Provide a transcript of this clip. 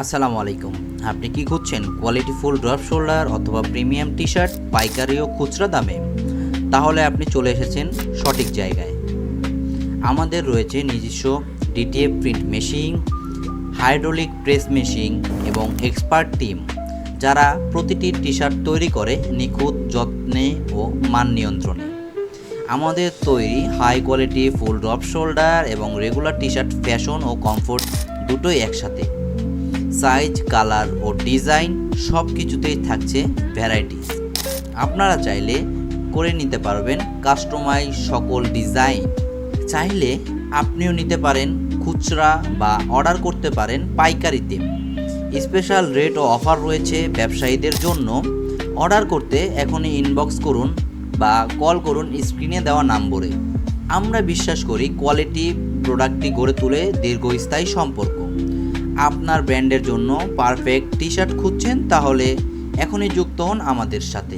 আসসালামু আলাইকুম। আপনি কি খুঁজছেন কোয়ালিটি ফুল ড্রপ শোল্ডার অথবা প্রিমিয়াম টি শার্ট পাইকারি ও খুচরা দামে? তাহলে আপনি চলে এসেছেন সঠিক জায়গায়। আমাদের রয়েছে নিজস্ব DTF print machine hydraulic press machine এবং এক্সপার্ট টিম যারা প্রতিটি টি শার্ট তৈরি করে নিখুঁত, যত্নে ও মান নিয়ন্ত্রণে। আমাদের তৈরি high quality full drop shoulder এবং রেগুলার টি শার্ট ফ্যাশন ও কমফোর্ট দুটোই একসাথে। সাইজ কালার ও ডিজাইন সব কিছুতেই থাকছে ভ্যারাইটিস আপনারা চাইলে করে নিতে পারবেন কাস্টমাইজ সকল ডিজাইন চাইলে আপনিও নিতে পারেন খুচরা বা অর্ডার করতে পারেন পাইকারিতে। স্পেশাল রেট ও অফার রয়েছে ব্যবসায়ীদের জন্য। অর্ডার করতে এখনই ইনবক্স করুন বা কল করুন স্ক্রিনে দেওয়া নম্বরে। আমরা বিশ্বাস করি কোয়ালিটি প্রোডাক্টটি গড়ে তুলে দীর্ঘস্থায়ী সম্পর্ক। আপনার ব্র্যান্ডের জন্য পারফেক্ট টি শার্ট খুঁজছেন তাহলে এখনই যুক্ত হন আমাদের সাথে।